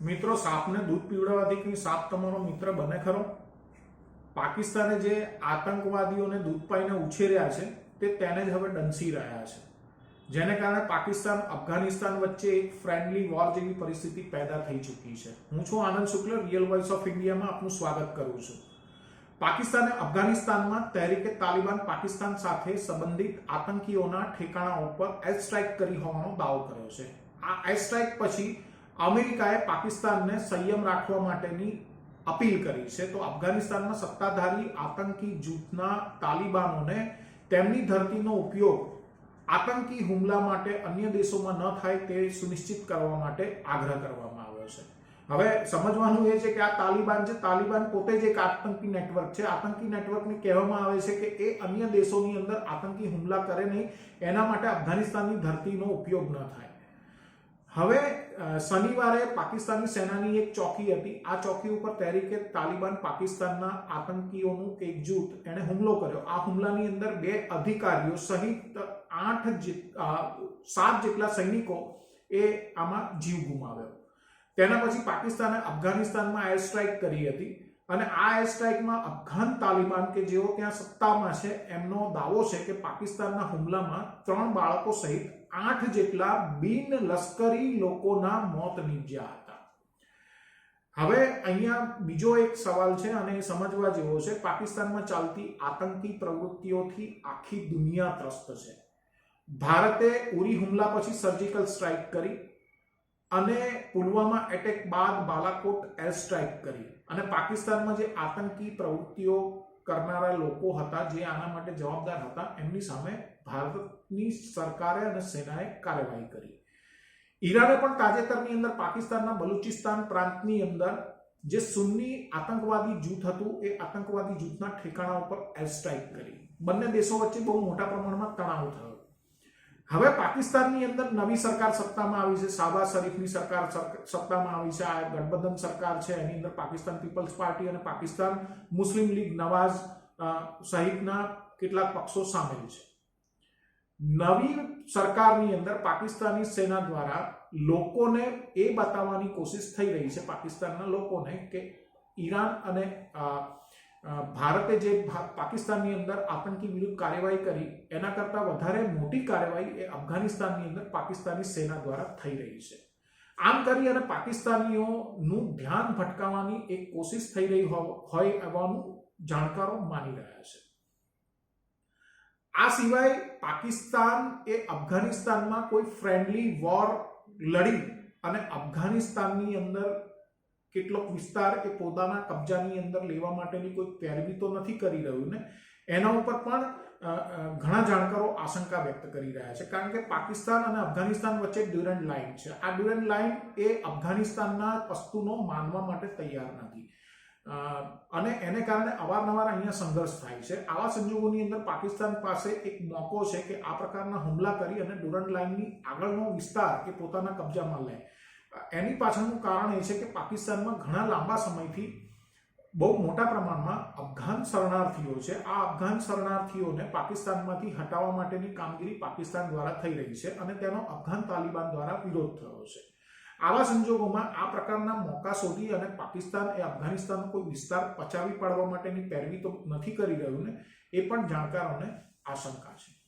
મિત્રો, સાપને દૂધ પીવડાવવાથી કંઈ સાપ તમારો મિત્ર બને ખરો? પાકિસ્તાને જે આતંકવાદીઓને દૂધ પાઈને ઉછેર્યા છે, તે તેને જ હવે ડંસી રહ્યા છે. જેને કારણે પાકિસ્તાન, અફઘાનિસ્તાન વચ્ચે એક ફ્રેન્ડલી વોર જેવી પરિસ્થિતિ પેદા થઈ ચૂકી છે. હું છું Anand Shukla real voice of ઇન્ડિયામાં આપનું સ્વાગત કરું છું. પાકિસ્તાને અફઘાનિસ્તાનમાં તહેરીકે તાલિબાન પાકિસ્તાન સાથે સંબંધિત આતંકીઓના ઠેકાણા ઉપર એર સ્ટ્રાઇક કરી હોવાનો દાવો કર્યો છે. આ એર સ્ટ્રાઇક પછી અમેરિકાએ પાકિસ્તાનને સંયમ રાખવા માટેની અપીલ કરી છે. તો અફઘાનિસ્તાનમાં સત્તાધારી આતંકી જૂથના તાલિબાનોને તેમની ધરતીનો ઉપયોગ આતંકી હુમલા માટે અન્ય દેશોમાં ન થાય તે સુનિશ્ચિત કરવા માટે આગ્રહ કરવામાં આવ્યો છે. હવે સમજવાનું એ છે કે આ તાલિબાન છે. તાલિબાન પોતે જ એક આતંકી નેટવર્ક છે. આતંકી નેટવર્કને કહેવામાં આવે છે કે એ અન્ય દેશોની અંદર આતંકી હુમલા કરે નહીં. એના માટે અફઘાનિસ્તાનની ધરતીનો ઉપયોગ ન થાય. હવે શનિવારે પાકિસ્તાની સેનાની એક ચોકી હતી. આ ચોકી ઉપર તહેરીકે તાલિબાન પાકિસ્તાનના આતંકીઓનું એક જૂથ એણે હુમલો કર્યો. આ હુમલાની અંદર બે અધિકારીઓ સહિત આઠ સાત જેટલા સૈનિકો એ આમાં જીવ ગુમાવ્યો. તેના પછી પાકિસ્તાને અફઘાનિસ્તાનમાં એર સ્ટ્રાઇક કરી હતી અને આ એર સ્ટ્રાઇકમાં અફઘાન તાલિબાન કે જેઓ ત્યાં સત્તામાં છે એમનો દાવો છે કે પાકિસ્તાનના હુમલામાં ત્રણ બાળકો સહિત આઠ જેટલા બિન લશ્કરી લોકોના મોત નીપજ્યા હતા. હવે અહીંયા બીજો એક સવાલ છે અને એ સમજવા જેવો છે. પાકિસ્તાનમાં ચાલતી આતંકી પ્રવૃત્તિઓથી આખી દુનિયા ત્રસ્ત છે. ભારતે ઉરી હુમલા પછી સર્જિકલ સ્ટ્રાઇક કરી અને પુલવામા એટેક બાદ બાલાકોટ એર સ્ટ્રાઇક કરી. અને પાકિસ્તાનમાં જે આતંકી પ્રવૃત્તિઓ કરનારા લોકો હતા, જે આના માટે જવાબદાર હતા, એમની સામે ભારતની સરકારે અને સેનાએ કાર્યવાહી કરી. ઈરાને પણ તાજેતરની અંદર પાકિસ્તાનના બલુચિસ્તાન પ્રાંતની અંદર જે સુન્ની આતંકવાદી જૂથ હતું, એ આતંકવાદી જૂથના ઠેકાણા ઉપર એર સ્ટ્રાઇક કરી. બંને દેશો વચ્ચે બહુ મોટા પ્રમાણમાં તણાવ થયો. હવે પાકિસ્તાનની અંદર નવી સરકાર સત્તામાં આવી છે. શાહબાઝ શરીફની સરકાર સત્તામાં આવી છે. આ ગઠબંધન સરકાર છે. એની અંદર પાકિસ્તાન પીપલ્સ પાર્ટી અને પાકિસ્તાન મુસ્લિમ લીગ નવાઝ સહિતના કેટલાક પક્ષો સામેલ છે. નવી સરકારની અંદર પાકિસ્તાની સેના દ્વારા લોકોને એ બતાવવાની કોશિશ થઈ રહી છે, પાકિસ્તાનના લોકોને કે ઈરાન અને ભારતે જે પાકિસ્તાનની અંદર આતંકી વિરુદ્ધ કાર્યવાહી કરી, એના કરતાં વધારે મોટી કાર્યવાહી એ અફઘાનિસ્તાનની અંદર પાકિસ્તાની સેના દ્વારા થઈ રહી છે. આમ કરી અને પાકિસ્તાનીઓનું ધ્યાન ભટકાવવાની એક કોશિશ થઈ રહી હોય એવાનું જાણકારો માની રહ્યા છે. આ સિવાય પાકિસ્તાન એ અફઘાનિસ્તાનમાં કોઈ ફ્રેન્ડલી વોર લડી અને અફઘાનિસ્તાનની અંદર કેટલોક વિસ્તાર એ પોતાના કબજાની અંદર લેવા માટેની કોઈ પેરવી તો નથી કરી રહ્યું ને? એના ઉપર પણ ઘણા જાણકારો આશંકા વ્યક્ત કરી રહ્યા છે. કારણ કે પાકિસ્તાન અને અફઘાનિસ્તાન વચ્ચે ડ્યુરન્ટ લાઇન છે. આ ડ્યુરન્ટ લાઇન એ અફઘાનિસ્તાનના વસ્તુનો માનવા માટે તૈયાર નથી. અને એને કારણે અવારનવાર અહીંયા સંઘર્ષ થાય છે. આવા સંજોગોની અંદર પાકિસ્તાન પાસે એક મોકો છે કે આ પ્રકારના હુમલા કરી અને ડ્યુરન્ટ લાઇનની આગળનો વિસ્તાર એ પોતાના કબજામાં લે. એની પાછળનું કારણ એ છે કે પાકિસ્તાનમાં ઘણા લાંબા સમયથી બહુ મોટા પ્રમાણમાં અફઘાન શરણાર્થીઓ છે. આ અફઘાન શરણાર્થીઓને પાકિસ્તાનમાંથી હટાવવા માટેની કામગીરી પાકિસ્તાન દ્વારા થઈ રહી છે અને તેનો અફઘાન તાલિબાન દ્વારા વિરોધ થયો છે. આવા સંજોગોમાં આ પ્રકારના મોકા શોધી અને પાકિસ્તાન એ અફઘાનિસ્તાનનો કોઈ વિસ્તાર પચાવી પાડવા માટેની પેરવી તો નથી કરી રહ્યું ને, એ પણ જાણકારોને આશંકા છે.